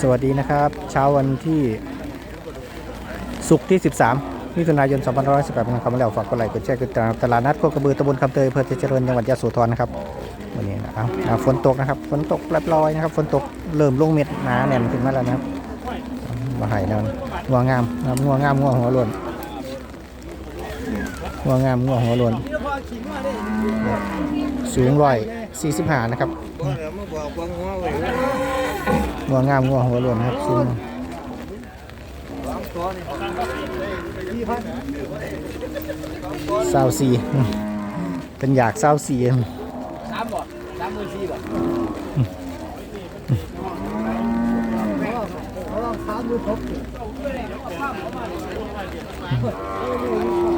สวัสดีนะครับ เช้าวันที่ศุกร์ที่ 13มิถุนายน 2518เป็นคำว่าแล้วฝากกดไลค์กดแชร์กดติดตามตลาดนัดโคกระบือตำบลคำเตยอำเภอเจริญจังหวัดยะโสธรนะครับวันนี้นะครับอ่าฝนตกนะครับฝนตกแปรปอยนะครับฝนตกเริ่มลงเม็ดหนาแน่นขึ้นมาแล้วนะครับมาไห่แล้วงัวงามนะครับงัวงามงัวหัวล้นงัวงามงัวหัวล้นสูงร้อยสี่สิบห้านะครับงัว งามงัวหัวโล้นนครับสูงเศร้าซีเป็นอยากเศร้าซีสามบ่สามหมื่นสี่บ่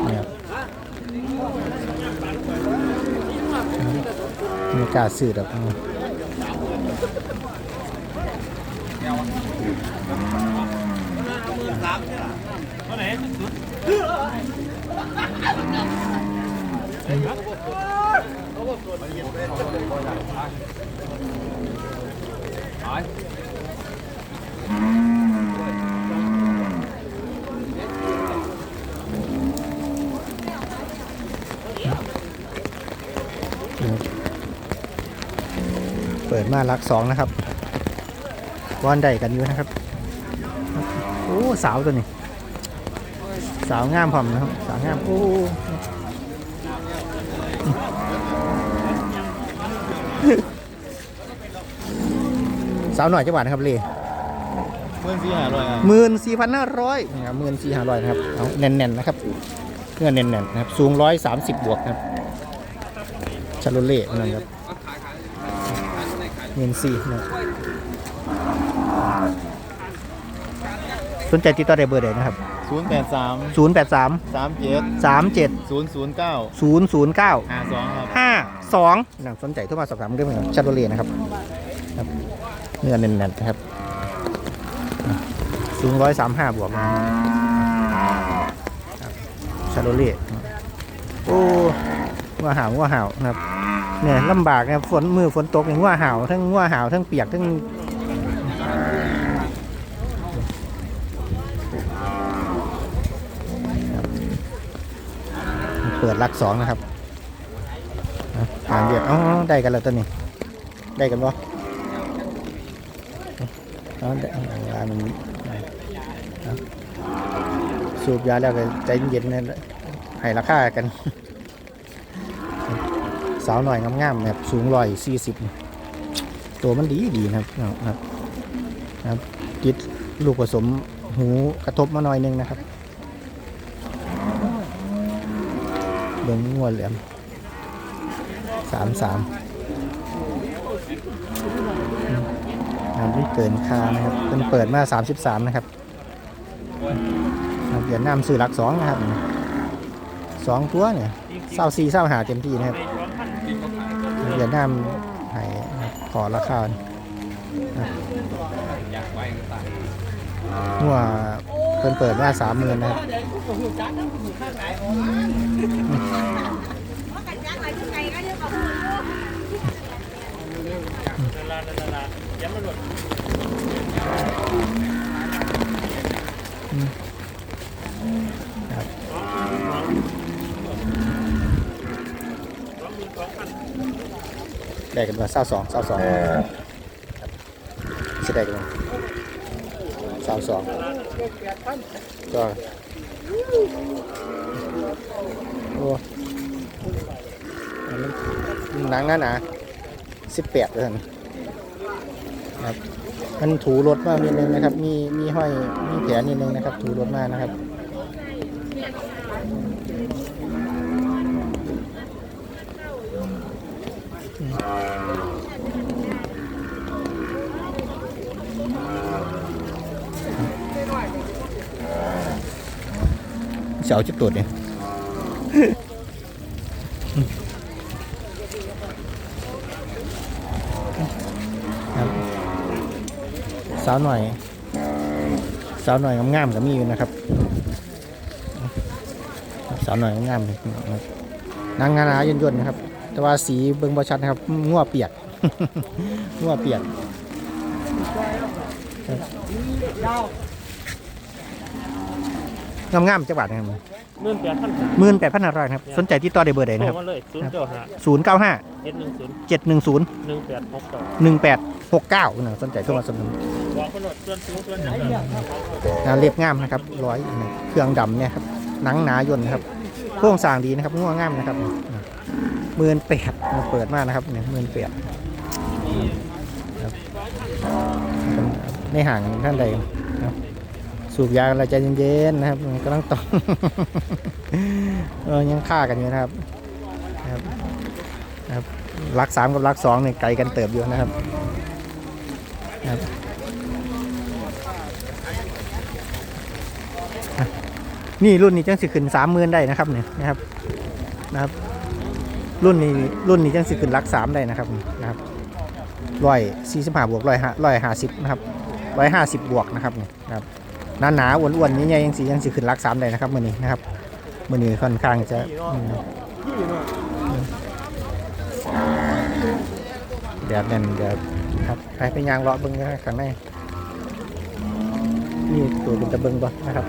เนี่ยมีกล้าซื้อดอก เปิดมาลักสองนะครับ วอนได้กันอยู่นะครับ โอ้สาวตัวนี้ สาวงามพร้อมนะครับ สาวงาม โอ้สาวหน่อยจังหวัดนะครับเล่หมื่นสี่ห้าร้อยอะหมื่นสี่พันห้าร้อยนะครับหมื่นสี่ห้าร้อยนะครับเอาแน่นๆนะครับเงื่อนแน่นๆนะครับ สูงร้อยสามสิบบวกนะครับชาโลเล่นั่นครับหมื่นสี่นะครับ สนใจติดต่อได้เบอร์ใดนะครับ ศูนย์แปดสามศูนย์แปดสามสามเจ็ดสามเจ็ดศูนย์ศูนย์เก้าศูนย์ศูนย์เก้าห้าสองครับ ห้าสองนะสนใจโทรมาสอบถามเรื่องชาโลเล่นะครับครับเนื้อแน่นๆนะครับสูงร้อยสามห้าบวกนะครับชาโลเล่โอ้งัวหาวงัวหาวนะครับเนี่ยลำบากนะครับฝนมือฝนตกเนี่ยงัวหาวทั้งงัวหาวทั้งเปียกทั้ง เปิดลักสองนะครับอ่านเรียกอ๋อได้กันแล้วตัวนี้ ได้กันปะอ๋อได้ลามันสูบยาแล้วก็ใจเย็นๆนะให้ราคากัน สาวหน่อยงามๆแบบสูงร้อยสี่สิบตัวมันดีดีนะครับครับนะครับกิดลูกผสมหูกระทบมาหน่อยนึงนะครับ เบิ้งงัวเหลี่ยมสามสามอันนี้เกินคานะครับเป็นเปิดมาสามสิบสามนะครับเวียดนามซื้อหลักสองนะครับสองตัวเนี่ยเศร้าสี่เศร้าหาเต็มที่นะครับเวียดนามให้ขอราคาหัวเพิ่นเปิดมาสามหมื่นนะครับ ได้กันมาเศร้าสองเศร้าสองจะได้กันมาเศร้าสองก็ โอ้อันนั้นหนังนั่นนะสิบแปดเลยนครับ มันถูรถมากนิดนึงนะครับ มีมีห้อยมีแผลนิดนึงนะครับ ถูรถมากนะครับ เสาจุดตรวเนี่ยสาวหน่อย สาวหน่อยงามๆก็มีอยู่นะครับ สาวหน่อยงามๆเลยนะครับนางงานาย่นๆนะครับ แต่ว่าสีเบิ่งบ่ชัดนะครับงัวเปียกงัวเปียก งามงามๆจังหวัดนะครับเมื่อแปดพันหมื่นแปดพันห้าร้อยครับ สนใจที่ต่อได้เบอร์ใดโทรนะครับมาเลยศูนย์เก้าห้าศูนย์เก้าห้าเอ็ดหนึ่งศูนย์เจ็ดหนึ่งศูนย์หนึ่งแปดหกเก้าหนึ่งแปดหกเก้านะสนใจโทรมาสนับสนุนบอกคนละส่วนสูงส่วนหนึ่งนะเรียบงามนะครับร้อยเครื่องดำเนี่ยครับหนังหนายนนะครับโครงสร้างดีนะครับง่วงงามนะครับหมื่นแปดเปิดมากนะครับเนี่ยหมื่นแปดในห่างท่านใดนะครับ สูบยากันอะไรใจเย็นๆนะครับกำลังต้องเออยังฆ่ากันอยู่นะครับครับครับรักสามกับรักสองเนี่ยไกลกันเติบอยู่นะครับนะครับนี่รุ่นนี้จังสิขึ้นสามหมื่นได้นะครับเนี่ยนะครับนะครับรุ่นนี้รุ่นนี้จังสิขึ้นหลักสามได้นะครับนะครับร้อยสี่สิบห้าบวกร้อยห้าร้อยห้าสิบนะครับร้อยห้าสิบบวกนะครับนี่นะครับ หนาหนาๆอ้วนๆนี่ยังสิยังสิขึ้นหลักสามได้นะครับมื่อนี้นะครับมื่อนี้ค่อนข้างจะแดดแน่นแดดครับไปไปยางเลาะเบิ้งนะข้างในนี่ตัวเป็นตะเบิ้งบ่นะครับ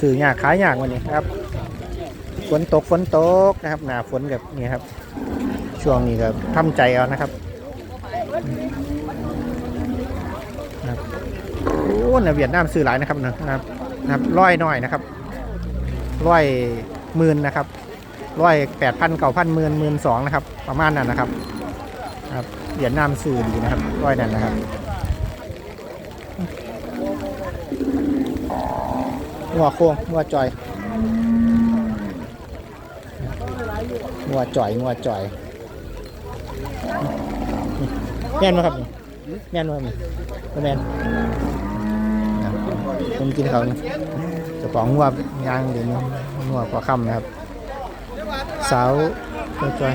สื่อยากขายยากวันนี้ครับฝนตกฝนตกนะครับ หนาฝนกับนี่ครับ ช่วงนี้ก็ทำใจเอานะครับโอ้ นะเวียดนามซื้อหลายนะครับนะครับนะครับร้อยหน่อยนะครับร้อยหมื่นนะครับร้อยแปดพันเก้าพันหมื่นหมื่นสองนะครับ ประมาณนั้นนะครับครับเวียดนามซื้อดีนะครับร้อยนั่นนะครับหัวโค้งหัวจอยหัวจอยหัวจอยแม่นไหมครับแม่นไหมครับแม่น ผมกินเขานะเจะของหัวยางเดี๋ยวนี้หัวปลาค่ำนะครับสาวหัวจอย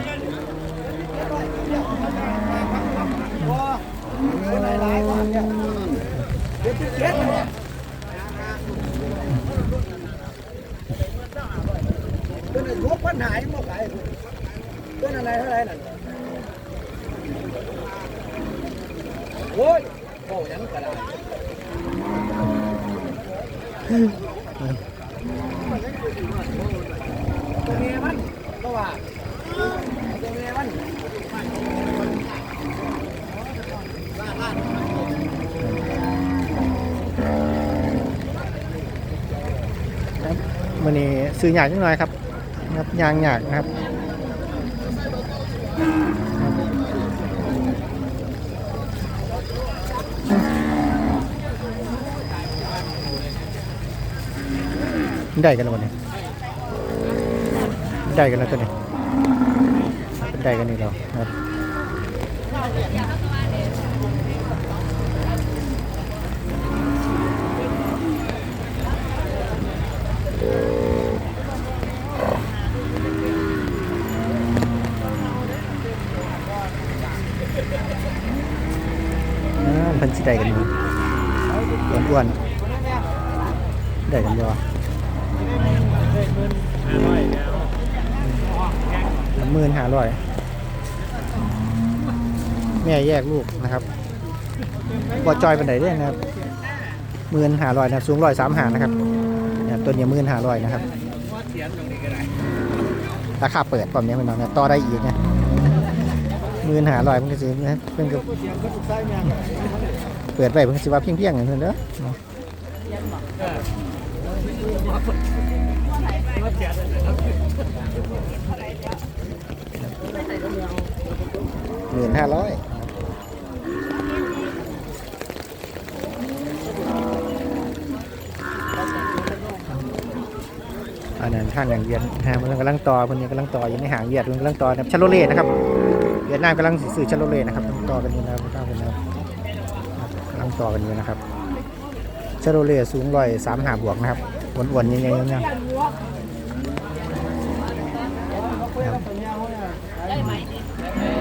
มันนี้ซื้อหยากนิดหน่อยครับครับยางหยากนะครับ ได้กันแล้ววันนี้ได้กันแล้วตัวนี้ได้กันนี่เราครับอ่าเพิ่นสิได้กันอยู่อ้วนๆได้กันอยู่ หมื่นห้าร้อยแม่แยกลูกนะครับบ่จอยเป็นไหนเด้นะครับหมื่นห้าร้อยนะสูงร้อยสามหานะครับตัวนี้หมื่นห้าร้อยนะครับราคาเปิดความนี้เป็นน้องนะต่อได้อีกนะหมื่นห้าร้อยมันก็สินะเพิ่นก็เปิดไปเพิ่นก็สิว่าเพียงเพียงๆอย่างนั้นเด้อเนาะ หมื่นห้าร้อยอันนั้นท่านอย่างเวียดฮะมันกำลังต่อคนนี้กำลังต่ออยู่ในหางเวียดมันกำลังต่อนะครับชาโลเล่นะครับเวียดนามกำลังสื่อชาโลเล่นะครับต่อกันอยู่นะครับต่อกันนะครับกำลังต่อกันอยู่นะครับชาโลเล่สูงร้อยสามหาบวกนะครับ อ้วนๆยังไงยังไงนะครับ